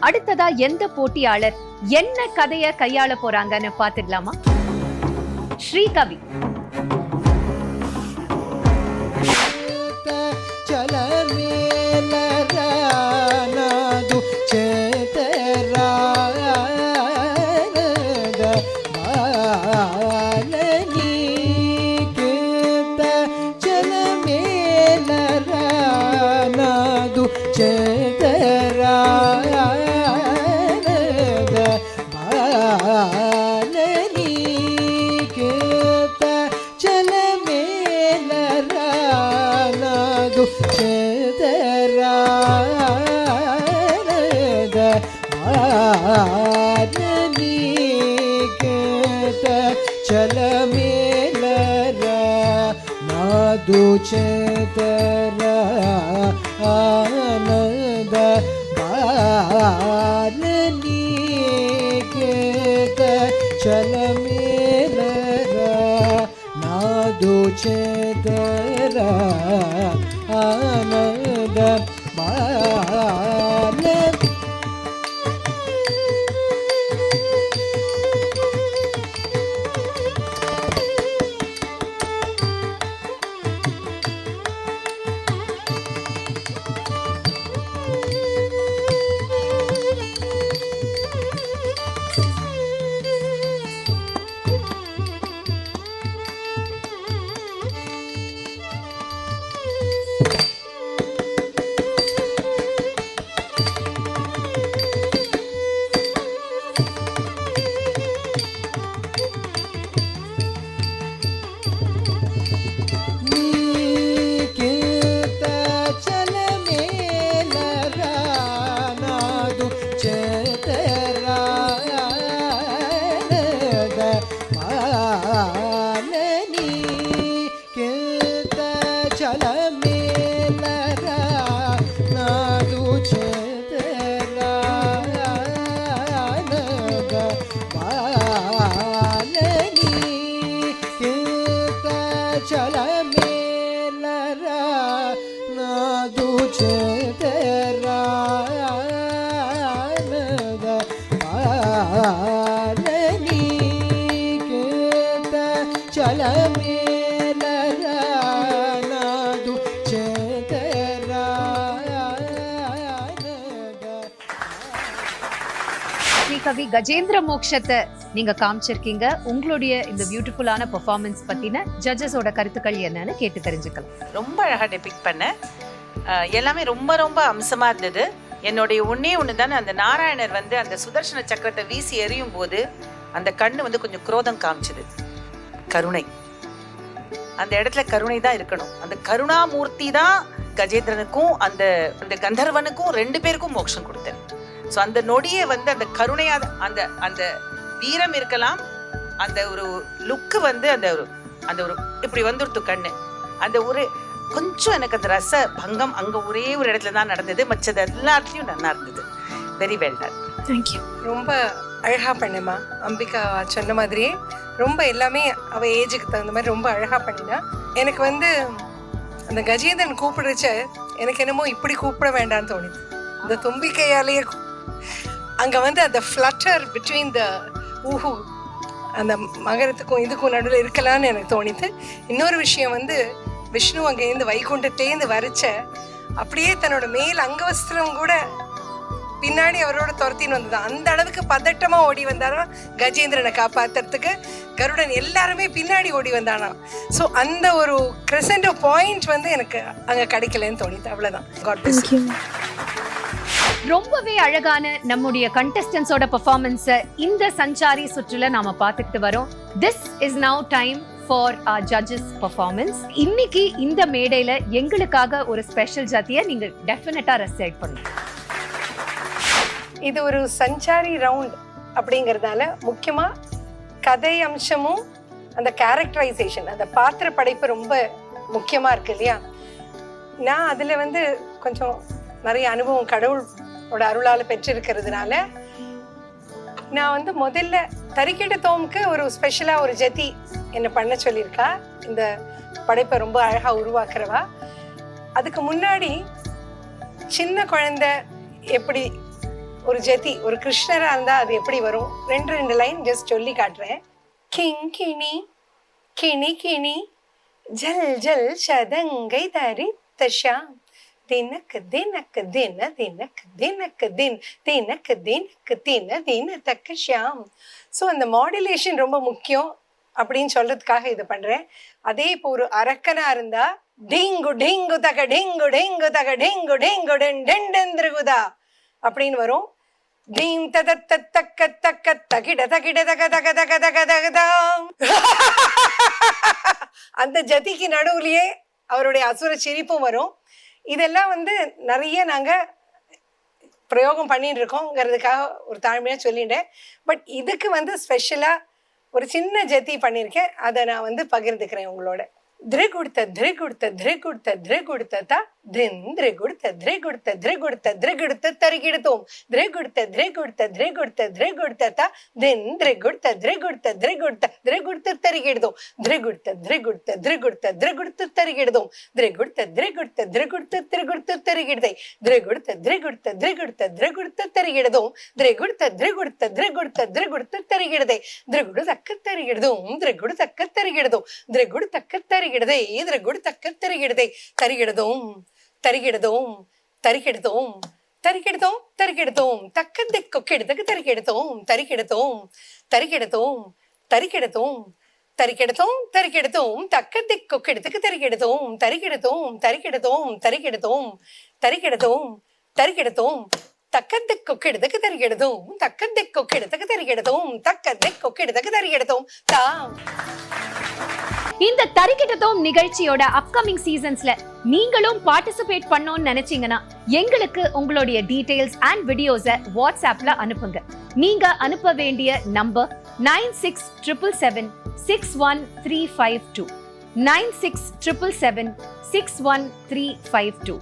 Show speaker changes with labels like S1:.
S1: அடுத்ததா எந்த போட்டியாளர் என்ன கதைய கையாள போறாங்கன்னு பாத்துடலாமா
S2: ஸ்ரீ கவி. में చలమేలర మాధు చేతర ఆనంద బాలనీకేత చలమేలర మాధు చేతర ఆనంద
S1: கவி கஜேந்திர மோக்ஷத்தை நீங்க காமிச்சிருக்கீங்க. உங்களுடைய இந்த பியூட்டிஃபுல்லான பெர்ஃபார்மன்ஸ் பத்தின ஜட்ஜஸோட கருத்துக்கள் என்னன்னு கேட்டு தெரிஞ்சுக்கலாம்.
S3: ரொம்ப அழகாக டெபிக் பண்ண. எல்லாமே ரொம்ப ரொம்ப அம்சமா இருந்தது. என்னுடைய ஒன்னே ஒன்று தானே அந்த நாராயணர் வந்து அந்த சுதர்சன சக்கரத்தை வீசி எறியும் போது அந்த கண்ணு வந்து கொஞ்சம் குரோதம் காமிச்சது. கருணை. அந்த இடத்துல கருணை தான் இருக்கணும். அந்த கருணாமூர்த்தி தான் கஜேந்திரனுக்கும் அந்த அந்த கந்தர்வனுக்கும் ரெண்டு பேருக்கும் மோட்சம் கொடுத்தேன். ஸோ அந்த நொடியை வந்து அந்த கருணையா அந்த அந்த வீரம் இருக்கலாம். அந்த ஒரு லுக்கு வந்து அந்த ஒரு அந்த ஒரு இப்படி வந்துடுத்து கண்ணு. அந்த ஒரு கொஞ்சம் எனக்கு அந்த ரச பங்கம் அங்க ஒரே ஒரு இடத்துல தான் நடந்தது. மற்றது எல்லாத்துலயும் நல்லா இருந்தது. வெரி வெல் டன்
S4: ரொம்ப அழகாக பண்ணேம்மா அம்பிகா சொன்ன மாதிரியே ரொம்ப எல்லாமே அவள் ஏஜுக்கு தகுந்த மாதிரி ரொம்ப அழகாக பண்ணினா. எனக்கு வந்து அந்த கஜேந்திரன் கூப்பிடுச்ச எனக்கு என்னமோ இப்படி கூப்பிட வேண்டாம்னு தோணுது. இந்த தும்பிக்கையாலேயே அங்க வந்து அந்த ஃப்ளட்டர் பிட்வீன் த ஊஹு அந்த மகரத்துக்கும் இதுக்கும் நடுவில் இருக்கலாம்னு எனக்கு தோணிது இன்னொரு விஷயம் வந்து விஷ்ணு அங்கேருந்து வைகுண்டத்தேந்து வரைச்ச அப்படியே தன்னோட மேல் அங்கவஸ்திரம் கூட பின்னாடி அவரோட துரத்தின்னு வந்தது. அந்த அளவுக்கு பதட்டமா ஓடி வந்தாராம் கஜேந்திரனை காப்பாத்துறதுக்கு. கருடன் எல்லாருமே பின்னாடி ஓடி வந்தானாம் ஸோ அந்த ஒரு கிரசண்ட் பாயிண்ட் வந்து எனக்கு அங்கே கிடைக்கலன்னு தோணிது அவ்வளோதான் காட் பிளஸ்
S1: ரொம்பவே அழகான நம்முடைய கண்டஸ்டன்ஸோட பெர்ஃபார்மன்ஸை இந்த சஞ்சாரி சுற்றுல நாம பார்த்துக்கிட்டு வரோம். This is now time for our judges performance இன்னைக்கு இந்த மேடையில எங்களுக்காக ஒரு ஸ்பெஷல் ஜாத்தியை நீங்க டெஃபினட்டா ரெசைட் பண்ணணும்
S4: இது ஒரு சஞ்சாரி ரவுண்ட் அப்படிங்கிறதால முக்கியமா கதை அம்சமும் அந்த கேரக்டரைசேஷன் அந்த பாத்திர படைப்பு ரொம்ப முக்கியமா இருக்கு இல்லையா? நான் அதுல வந்து கொஞ்சம் நிறைய அனுபவம் கடவுள் உங்களோட அருளால் பெற்றிருக்கிறதுனால நான் வந்து முதல்ல தறிக்கிட்ட தோமுக்கு ஒரு ஸ்பெஷலாக ஒரு ஜதி என்னை பண்ண சொல்லியிருக்கா. இந்த படைப்பை ரொம்ப அழகாக உருவாக்குறவா. அதுக்கு முன்னாடி சின்ன குழந்த எப்படி ஒரு ஜதி ஒரு கிருஷ்ணராக இருந்தால் அது எப்படி வரும்? ரெண்டு ரெண்டு லைன் ஜஸ்ட் சொல்லி காட்டுறேன். கிங் கிணி கிணி கிணி ஜல் ஜல் சதங்கை தரித்த ஷாம். தினக்கு தினக்கு தின தினக்கு தினக்கு தின் தினக்கு தினக்கு தின தின தக்க ஷியாம். ஸோ அந்த மாடுலேஷன் ரொம்ப முக்கியம் அப்படின்னு சொல்றதுக்காக இது பண்றேன். அதே இப்போ ஒரு அரக்கனா இருந்தா டிங்கு டிங்கு தக டிங்கு டிங்கு தக டிங்கு டிங்கு டென் டென் டென் அப்படின்னு வரும். டீம் தத தக்க தக்க தகிட தகிட தக தக தக தக தகதாம் அந்த ஜதிக்கு நடுவுலயே அவருடைய அசுர சிரிப்பும் வரும். இதெல்லாம் வந்து நிறைய நாங்கள் பிரயோகம் பண்ணிட்டு இருக்கோங்கிறதுக்காக ஒரு தாழ்மையாக சொல்லிட்டேன். பட் இதுக்கு வந்து ஸ்பெஷலாக ஒரு சின்ன ஜெத்தி பண்ணியிருக்கேன். அதை நான் வந்து பகிர்ந்துக்கிறேன் உங்களோட. ದ್ರಿಗುಡ್ತ ದ್ರಿಗುಡ್ತ ದ್ರಿಗುಡ್ತ ದ್ರಿಗುಡ್ತ ದಿನ್ ದ್ರಿಗುಡ್ತ ದ್ರಿಗುಡ್ತ ದ್ರಿಗುಡ್ತ ದ್ರಿಗುಡ್ತ ತರಿಗಿಡ್ತೋಂ ದ್ರಿಗುಡ್ತ ದ್ರಿಗುಡ್ತ ದ್ರಿಗುಡ್ತ ದ್ರಿಗುಡ್ತ ದಿನ್ ದ್ರಿಗುಡ್ತ ದ್ರಿಗುಡ್ತ ದ್ರಿಗುಡ್ತ ದ್ರಿಗುಡ್ತ ತರಿಗಿಡ್ದೋಂ ದ್ರಿಗುಡ್ತ ದ್ರಿಗುಡ್ತ ದ್ರಿಗುಡ್ತ ದ್ರಿಗುಡ್ತ ತರಿಗಿಡ್ದೋಂ ದ್ರಿಗುಡ್ತ ದ್ರಿಗುಡ್ತ ದ್ರಿಗುಡ್ತ ತಿರುಗುಡ್ತ ತರಿಗಿಡ್ದೈ ದ್ರಿಗುಡ್ತ ದ್ರಿಗುಡ್ತ ದ್ರಿಗುಡ್ತ ದ್ರಿಗುಡ್ತ ತರಿಗಿಡ್ದೋಂ ದ್ರಿಗುಡ್ತ ದ್ರಿಗುಡ್ತ ದ್ರಿಗುಡ್ತ ದ್ರಿಗುಡ್ತ ತರಿಗಿಡ್ದೈ ಧ್ರೆಗುಡು ತಕ್ಕ ತರಿಗಿಡ್ದೋಂ ಧ್ರೆಗುಡು ತಕ್ಕ ತರಿಗಿಡ್ದೋಂ ಧ್ರೆಗುಡು ತಕ್ಕ ತರಿಗಿ தக்க தருகிடுதை திரிகுடு தக்க தருகிடுதை தருகிடுதோம் தருகிடுதோம் தருகிடுதோம் தருகிடுதோம் தருகிடுதோம் தக்க திக்கொக்கெடுத்துக்கு தருகிடுதோம் தருகிடுதோம் தருகிடுதோம் தருகிடுதோம் தரிக்கெடுத்தோம் தரிக்கெடுத்தோம் தக்க திக்கொக்கெடுத்துக்கு தரிக்கெடுத்தோம் தரிக்கெடுத்தோம் தரிக்கெடுத்தோம் தரிக்கெடுத்தோம் தரிக்கெடுத்தோம் தரிக்கெடுத்தோம் தக்க திக்கொக்கெடுத்துக்கு தரிக்கெடுத்தோம் தக்க திக்கொக்கெடுத்துக்கு தரிக்கெடுத்தோம் தக்க திக்கொக்கெடுத்துக்கு தரிக்கெடுத்தோம் தாம்
S1: இந்த தரிக்கிட்டதோம் நிகழ்ச்சியோட அப்கமிங் சீசன்ஸ்ல நீங்களும் பார்ட்டிசிபேட் பண்ணோம்னு நினைச்சீங்கன்னா எங்களுக்கு உங்களுடைய டீடைல்ஸ் அண்ட் வீடியோஸை வாட்ஸ்அப்ல அனுப்புங்க. நீங்க அனுப்ப வேண்டிய number nine six triple seven six one three five two nine six triple seven six one three five two